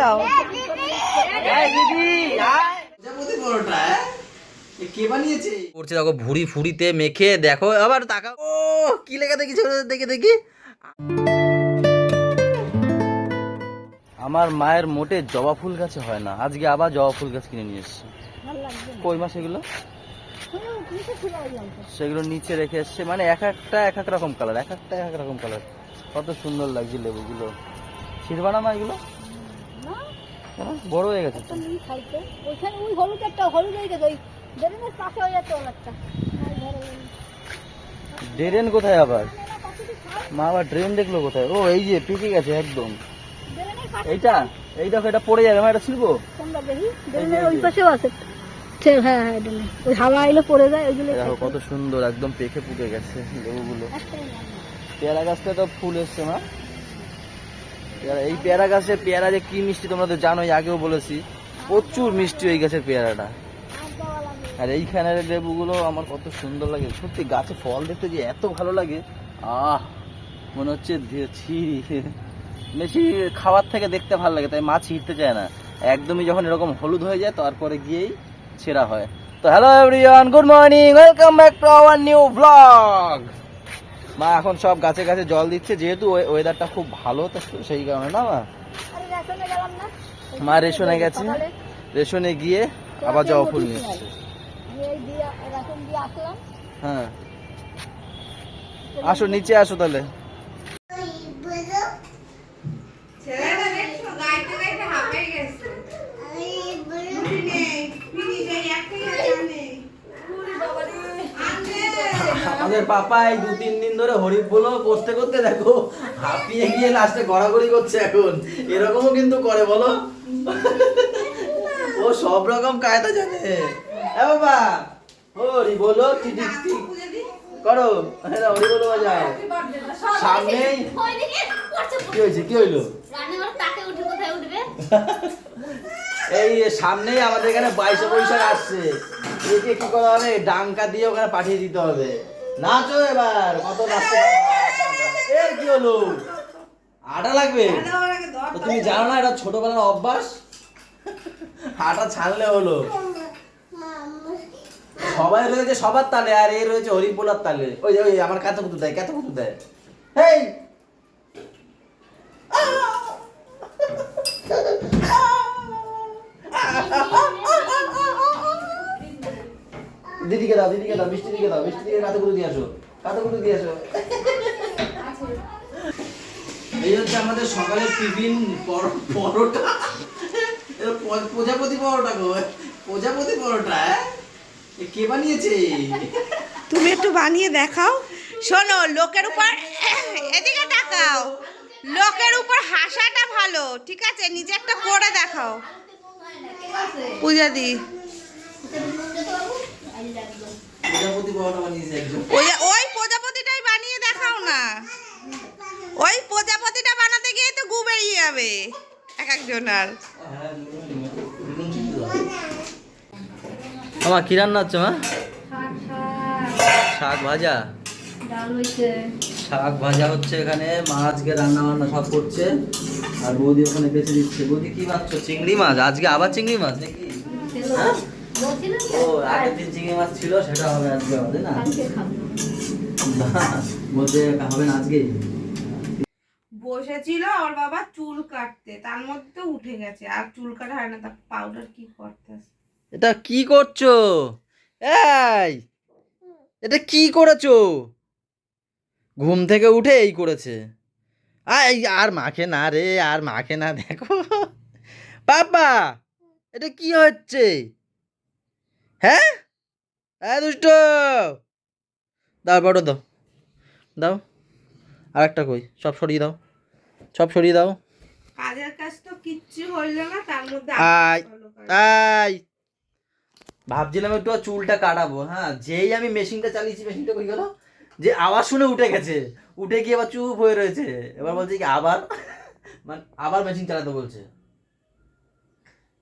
দাও। হ্যাঁ? করছে দেখো ভুড়ি ফুড়িতে মেখে দেখো আবার টাকা ও কি লেখা দেখি দেখে দেখি। আমার মায়ের মোটে জবা ফুল গাছে হয় না আজকে আবার জবা ফুল গাছ কিনে নিয়ে এসছে। কই মাস এগুলো সেগুলো নিচে রেখে এসছে মানে এক একটা এক এক রকম কালার এক একটা এক এক রকম কালার কত সুন্দর লাগছে লেবুগুলো। ছিড়বা না মা এগুলো? কেন? বড় হয়ে গেছে। ওইখানে ওই হলুদ একটা হলুদ হয়ে গেছে ওই বেরেনের পাশে হয়ে যাচ্ছে অনেকটা। ড্রেন কোথায় আবার? মা আবার ড্রেন দেখল কোথায়? ও এই যে পেকে গেছে একদম। এইটা এই দেখো এটা পড়ে যাবে এটা ছিলবো ওই পাশেও আছে। হ্যাঁ হ্যাঁ ওই হাওয়া এলে পড়ে যায় ওইগুলো দেখো কত সুন্দর একদম পেকে পুকে গেছে লেবুগুলো। পেয়ারা গাছটা তো ফুল এসছে মা। পেয়ারা এই পেয়ারা গাছের পেয়ারা যে কি মিষ্টি তোমরা তো জানোই, আগেও বলেছি। প্রচুর মিষ্টি ওই গাছের পেয়ারাটা। আর এইখানের লেবুগুলো আমার কত সুন্দর লাগে। সত্যি গাছে ফল দেখতে যে এত ভালো লাগে। আহ, মনে হচ্ছে বেশি খাওয়ার থেকে দেখতে ভালো লাগে, তাই মাছ ছিঁড়তে চায় না। একদমই যখন এরকম হলুদ হয়ে যায়, তারপরে গিয়েই ছেঁড়া হয়। তো hello everyone good morning welcome back to our new blog মা এখন সব গাছে গাছে জল দিচ্ছে যেহেতু ওয়েদারটা খুব ভালো তো সেই কারণে না মা? রেশনে মা রেশনে গেছে। রেশনে গিয়ে আবার জবা ফুল আসলাম। হ্যাঁ। আসো নিচে আসো তাহলে ছেলেটা দেখছ গাইতে গাইতে হাঁপিয়ে গেছে রুটি নেই ফিনি যাই একটাই আছে আর নেই আনবে। আমাদের পাপা এই দু তিন দিন ধরে হরিফ বলো করতে করতে দেখো হাঁপিয়ে গিয়ে লাস্টে গড়াগড়ি করছে এখন। এরকমও কিন্তু করে বলো। ও সব রকম কায়দা জানে। এ বাবা হরি বলো দিই। করো। হ্যাঁ হরি বলো বাজাও। সামনেই কি হয়েছে কি হইল? এই সামনেই আমাদের এখানে বাইশে বৈশাখ আসছে। একে কি করা হবে? ডাঙ্কা দিয়ে ওখানে পাঠিয়ে দিতে হবে। নাচো এবার কত নাচতে এর কি হলো? আটা লাগবে? তো তুমি জানো না এটা ছোটবেলার অভ্যাস? আটা ছাড়লে হলো। সবাই রয়েছে সবার তালে আর এ রয়েছে হরিবোলার তালে। ওই ওই আমার কাছে কুতু দেয় কাছে কুতু দেয়। হেই! দিদিকে দাও দিদিকে দাও মিষ্টি দিকে দাও মিষ্টি দিকে কাতে দিয়ে আসো কাতে কুতু দিয়ে আসো। এই হচ্ছে আমাদের সকালের টিফিন পর- পরোটা। প্রজাপতি পরোটা গো প্রজাপতি পরোটা? এ? কে বানিয়েছে? তুমি একটু বানিয়ে দেখাও। শোনো লোকের উপর এদিকে তাকাও। লোকের উপর হাসাটা ভালো ঠিক আছে? নিজে একটা করে দেখাও। পূজা দি। প্রজাপতি পরোটা বানিয়েছে একজন। ওই ওই প্রজাপতিটাই বানিয়ে দেখাও না। ওই প্রজাপতিটা বানাতে গিয়ে তো গু বেরিয়ে যাবে। এক একজনের আমা কি রান্না হচ্ছে মা? শাক ভাজা? শাক ভাজা হচ্ছে এখানে মা আজকে রান্না বান্না সব করছে আর বৌদি ওখানে বেছে দিচ্ছে। বৌদি কি মাছ চিংড়ি মাছ? আজকে আবার চিংড়ি মাছ নাকি? হ্যাঁ? ও আগের দিন চিংড়ি মাছ ছিল সেটা হবে আজকে হবে না? বলতে হবে না আজকে। বসেছিল ওর বাবা চুল কাটতে তার মধ্যে উঠে গেছে আর চুল কাটা হয় না তার পাউডার কি করতে এটা কি করছ? এই এটা কি করেছ? ঘুম থেকে উঠে এই করেছে। আই আর মাখে না রে আর মাখে না দেখো। পাপা এটা কি হচ্ছে? হ্যাঁ? হ্যাঁ দুষ্ট। দাও বড় দাও। দাও। আর একটা কই? সব সরিয়ে দাও। সব সরিয়ে দাও। কাজের কাজ তো কিচ্ছু হইল না তার মধ্যে আবার তাই ভাবছিলাম একটু চুলটা কাটাবো হ্যাঁ? যেই আমি মেশিনটা চালিয়েছি মেশিনটা কই গেল? যে আওয়াজ শুনে উঠে গেছে। উঠে গিয়ে আবার চুপ হয়ে রয়েছে। এবার বলছে কি আবার? মানে আবার মেশিন চালাতে বলছে।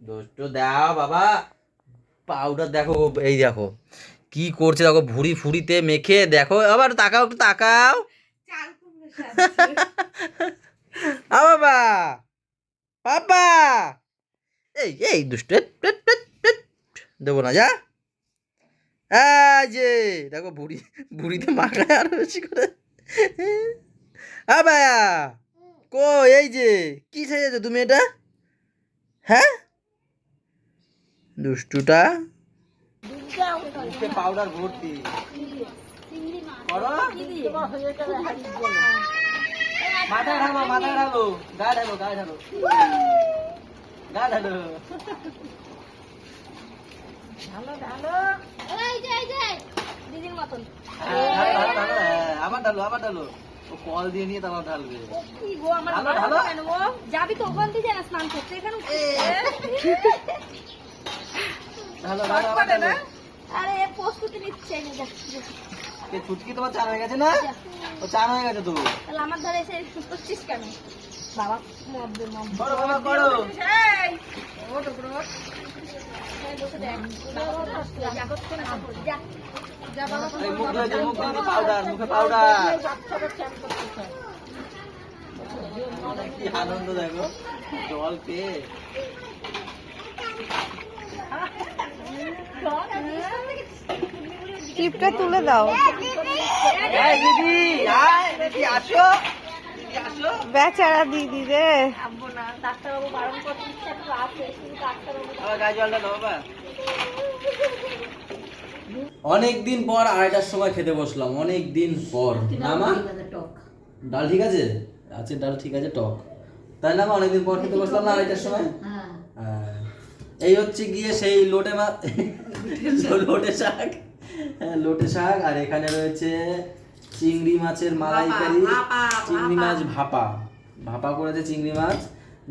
দোষ্ট দাও বাবা। পাউডার দেখো, এই দেখো। কি করছে দেখো, ভুড়ি ফুড়িতে মেখে দেখো, আবার তাকাও, একটু তাকাও। বাবা পাপা এই এই দুষ্ট। দেবো না, যা। যে, দেখো বুড়ি বুড়িতে মাখায় আরও বেশি করে। আবায়া কো এই যে, কি সাজেছো তুমি এটা? হ্যাঁ? দুষ্টুটা। পাউডার ভর্তি। মাথা ঢালো মাথা ঢালো। গা ঢালো গা ঢালো। গা ঢালো। দিদির মতন। ঢালো, ঢালো, ঢালো, আবার ঢালো আবার ঢালো। ও কল দিয়ে নিয়ে তারপর ঢালবে। আমার যাবি তো ওখান থেকে স্নান করতে। এখানে ঢালো ঢালো আবার ঢালো আরে প্রস্তুতি নিচ্ছে ছুটকি তোমার চান হয়ে গেছে না? ও চান হয়ে গেছে তো। তাহলে আমার ধারে এসে করছিস কেন? বাবা করো করো। পাউডার মুখে পাউডার কি আনন্দ দেখো। জল পেয়ে। টিপটা তুলে দাও। দিদি দিদি আসো। বেচারা দিদি রে। ডাক্তারবাবু বারণ করতে ইচ্ছা একটু আছে কিন্তু ডাক্তারবাবু আবার গায়ে জলটা দাও বাবা। অনেক দিন পর আড়াইটার সময় খেতে বসলাম অনেক দিন পর না মা ডাল ঠিক আছে? আছে ডাল ঠিক আছে টক। তাই না মা? অনেকদিন পর খেতে বসলাম না আড়াইটার সময়? হ্যাঁ। এই হচ্ছে গিয়ে সেই লোটে মা লোটে শাক। হ্যাঁ লোটে শাক আর এখানে রয়েছে চিংড়ি মাছের মালাইকারি চিংড়ি মাছ ভাপা। ভাপা করেছে চিংড়ি মাছ।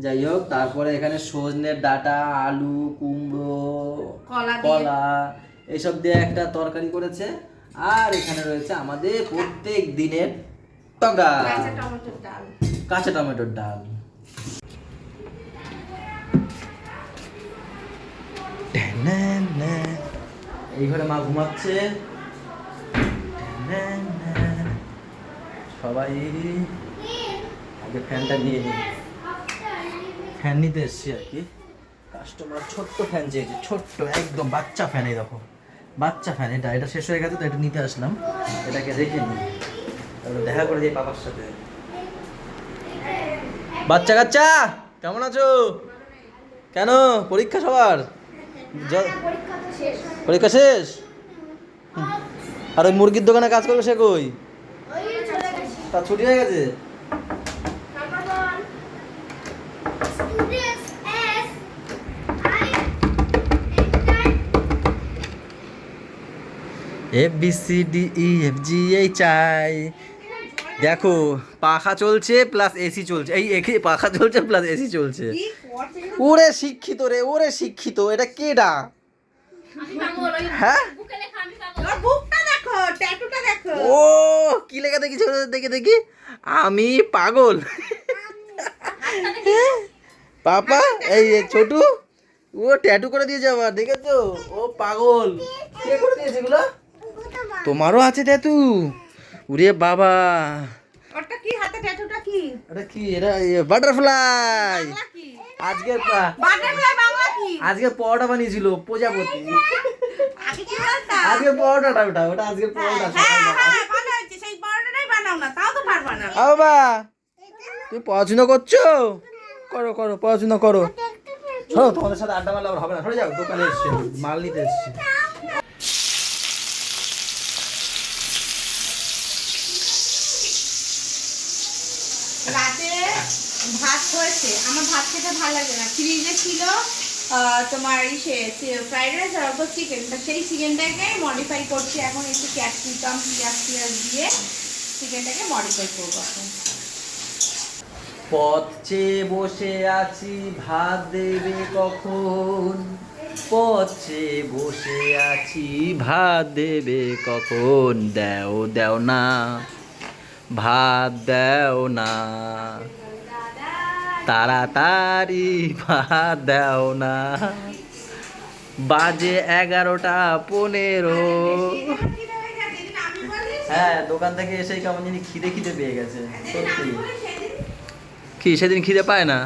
যাই হোক তারপরে এখানে সজনের ডাটা আলু কুমড়ো কলা এসব দিয়ে একটা তরকারি করেছে। আর এখানে রয়েছে আমাদের প্রত্যেক দিনের টগা কাঁচা টমেটোর ডাল। এই ঘরে মা ঘুমাচ্ছে। সবাই আগে ফ্যানটা নিয়ে নিই ফ্যান নিতে এসছি আর কি। কাস্টমার ছোট্ট ফ্যান চেয়েছে, ছোট্ট, একদম বাচ্চা ফ্যান এই দেখো। বাচ্চা ফ্যান, এটা এটা শেষ হয়ে গেছে তো, এটা নিতে আসলাম। এটাকে রেখে নিই তারপরে দেখা করে যাই পাপার সাথে। বাচ্চা কাচ্চা, কেমন আছো? কেন? পরীক্ষা সবার? পরীক্ষা শেষ। আর ওই মুরগির দোকানে কাজ করবে সে কই? তার ছুটি হয়ে গেছে? F B C D E F G H I দেখো পাখা চলছে প্লাস এসি চলছে। এই একে পাখা চলছে প্লাস এসি চলছে। ওরে শিক্ষিত রে ওরে শিক্ষিত এটা কেডা? হ্যাঁ? ওর বুকটা দেখো ট্যাটুটা দেখো। ও কি লেখা দেখি দেখে দেখি? আমি পাগল। পাপা এই ছোটু ও ট্যাটু করে দিয়েছে আবার দেখেছ? ও পাগল। কে করে দিয়েছে এগুলো? তোমারও আছে ট্যাটু। উরে বাবা। ওরটা কি হাতে ট্যাটুটা কি? এটা কি? এটা বাটারফ্লাই। আজকে পা- বাটারফ্লাই বাংলা কি? আজকে পরোটা বানিয়েছিল প্রজাপতি। আগে কি বলতা? আজকে পরোটাটা ওটা ওটা আজকে পরোটা হ্যাঁ। হ্যাঁ ভালো হয়েছে সেই পরোটাটাই বানাও না তাও তো পারবা না। আ বাবা তুমি পড়াশোনা করছ? করো করো পড়াশোনা করো। শোনো তোমাদের সাথে আড্ডা মারলে আবার হবে না সরে যাও দোকানে এসছে মাল নিতে এসছি। ভাত হয়েছে। আমার ভাত খেতে ভালো লাগে না। ফ্রিজে ছিল তোমার ইসে ফ্রাইড রাইস আর অল্প চিকেন। তা সেই চিকেনটাকে মডিফাই করছি। এখন একটু ক্যাপসিকাম পিঁয়াজ পিঁয়াজ দিয়ে চিকেনটাকে মডিফাই করব এখন। পথ বসে আছি, ভাত দেবে কখন? পথ বসে আছি, ভাত দেবে কখন? দেও দেও না, ভাত দেও না। তাড়াতাড়ি ভাত দেও না। বাজে এগারোটা পনেরো। হ্যাঁ দোকান থেকে এসেই কেমন জানি খিদে খিদে পেয়ে গেছে, সত্যি। কি, সেদিন খিদে পায় না?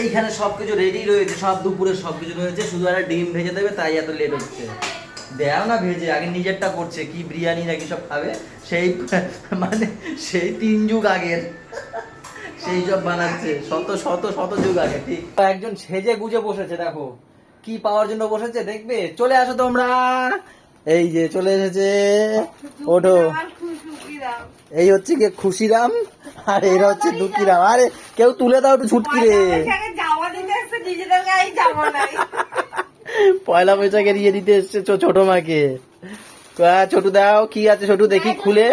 এইখানে সবকিছু রেডি রয়েছে, সব দুপুরে সবকিছু রয়েছে, শুধু একটা ডিম ভেজে দেবে, তাই এত লেট হচ্ছে। দেও না ভেজে আগে নিজেরটা করছে, কি বিরিয়ানি নাকি সব খাবে? সেই মানে সেই তিন যুগ আগের। সেই সব বানাচ্ছে, শত শত শত যুগ আগে, ঠিক। একজন সেজে গুজে বসেছে, দেখো। কি পাওয়ার জন্য বসেছে, দেখবে? চলে আসো তোমরা। এই যে চলে এসেছে। ওঠো। এই হচ্ছে কি খুশিরাম, আর এরা হচ্ছে দুঃখিরাম। আরে, কেউ তুলে দাও একটু ছুটকি রে। পয়লা বৈশাখের ইয়ে দিতে এসছে ছোট মাকে। ছোটু দাও, কি আছে ছোটু দেখি খুলে?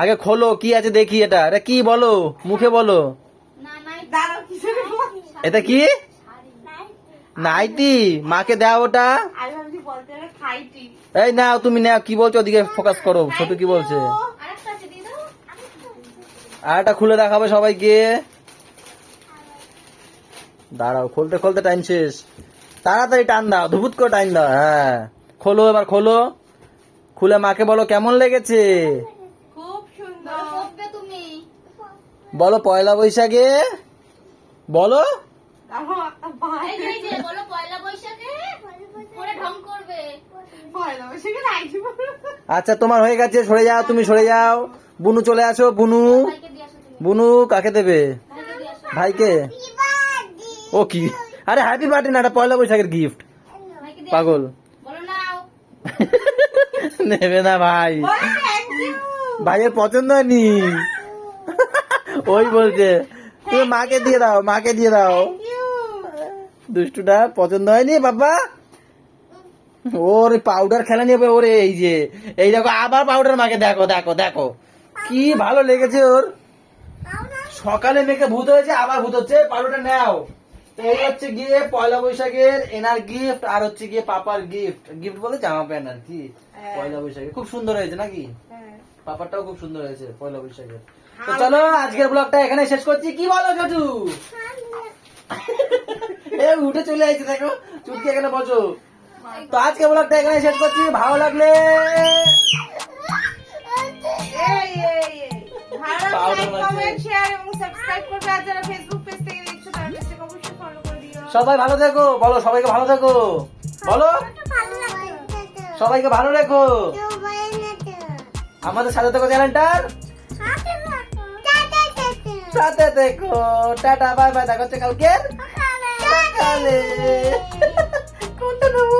আগে খোলো, কি আছে দেখি এটা। এটা কি বলো? মুখে বলো। এটা কি? নাইটি। মাকে দাও ওটা। এই নাও, তুমি নাও, কি বলছো ওদিকে ফোকাস করো, ছোট কি বলছে? আর এটা খুলে দেখাবে সবাইকে। দাঁড়াও, খুলতে খুলতে টাইম শেষ। তাড়াতাড়ি টান দাও ধুপুত করে টান দাও হ্যাঁ। খোলো এবার খোলো। খুলে মাকে বলো কেমন লেগেছে? খুব সুন্দর। করবে তুমি? বলো পয়লা বৈশাখে। বলো। আমার একটা ভাই এই যে এই যে বলো পয়লা বৈশাখে? করে ঢং করবে। পয়লা বৈশাখে নাইটি পরবে। আচ্ছা তোমার হয়ে গেছে সরে যাও তুমি সরে যাও। বুনু চলে আসো বুনু। বুনু কাকে দেবে? ভাইকে ও কি? আরে হ্যাপি বার্থডে না এটা পয়লা বৈশাখের গিফট পাগল। নেবে না ভাই। ভাইয়ের পছন্দ হয়নি। ওই বলছে তুমি মাকে দিয়ে দাও মাকে দিয়ে দাও। দুষ্টুটা পছন্দ হয়নি বাবা। ওর পাউডার খেলা নিয়ে ওরে এই যে এই দেখো আবার পাউডার মাকে দেখো দেখো দেখো। কি ভালো লেগেছে ওর। সকালে মেয়েকে ভূত হয়েছে আবার ভূত হচ্ছে পাউডারটা নাও। এই হচ্ছে গিয়ে পয়লা বৈশাখের এনার গিফট আর হচ্ছে গিয়ে পাপার গিফট গিফট বলে জামা প্যান্ট আর কি। হ্যাঁ। পয়লা বৈশাখে। খুব সুন্দর হয়েছে নাকি? হ্যাঁ। পাপারটাও খুব সুন্দর হয়েছে পয়লা বৈশাখের। তো চলো আজকের ব্লগটা এখানে শেষ করছি। কি বলো এ উঠে চলে আসছে দেখো। চুটকি এখানে বসো। তো আজকে ব্লগটা এখানে শেষ করছি। ভালো লাগলে। ভালো কমেন্ট শেয়ার এবং সাবস্ক্রাইব করবে। আর যারা ফেসবুক সবাই ভালো থেকো। বলো সবাইকে ভালো থেকো। বলো। সবাইকে ভালো রেখো। আমাদের সাথে থেকো চ্যানেলটার। সাথে থেকো। Tata bye bye. দেখা হচ্ছে কালকে কোনটা নেব?